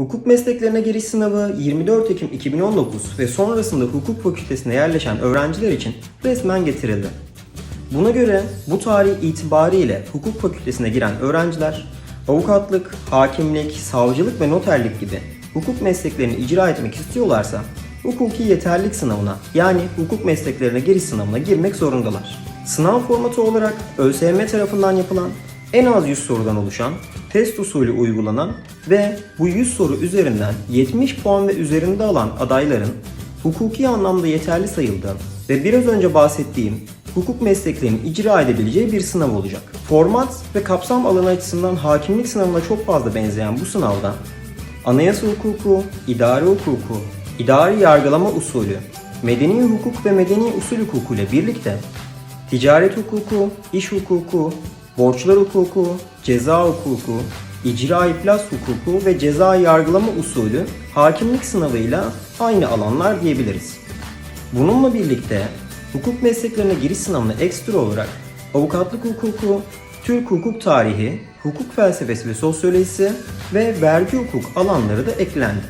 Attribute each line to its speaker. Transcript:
Speaker 1: Hukuk mesleklerine giriş sınavı 24 Ekim 2019 ve sonrasında hukuk fakültesine yerleşen öğrenciler için resmen getirildi. Buna göre bu tarih itibariyle hukuk fakültesine giren öğrenciler avukatlık, hakimlik, savcılık ve noterlik gibi hukuk mesleklerini icra etmek istiyorlarsa hukuki yeterlilik sınavına yani hukuk mesleklerine giriş sınavına girmek zorundalar. Sınav formatı olarak ÖSYM tarafından yapılan en az 100 sorudan oluşan, test usulü uygulanan ve bu 100 soru üzerinden 70 puan ve üzerinde alan adayların hukuki anlamda yeterli sayıldığı ve biraz önce bahsettiğim hukuk mesleklerinin icra edebileceği bir sınav olacak. Format ve kapsam alanı açısından hakimlik sınavına çok fazla benzeyen bu sınavda anayasa hukuku, idari hukuku, idari yargılama usulü, medeni hukuk ve medeni usul hukuku ile birlikte ticaret hukuku, iş hukuku, borçlar hukuku, ceza hukuku, icra iflas hukuku ve ceza yargılama usulü hakimlik sınavıyla aynı alanlar diyebiliriz. Bununla birlikte hukuk mesleklerine giriş sınavına ekstra olarak avukatlık hukuku, Türk hukuk tarihi, hukuk felsefesi ve sosyolojisi ve vergi hukuk alanları da eklendi.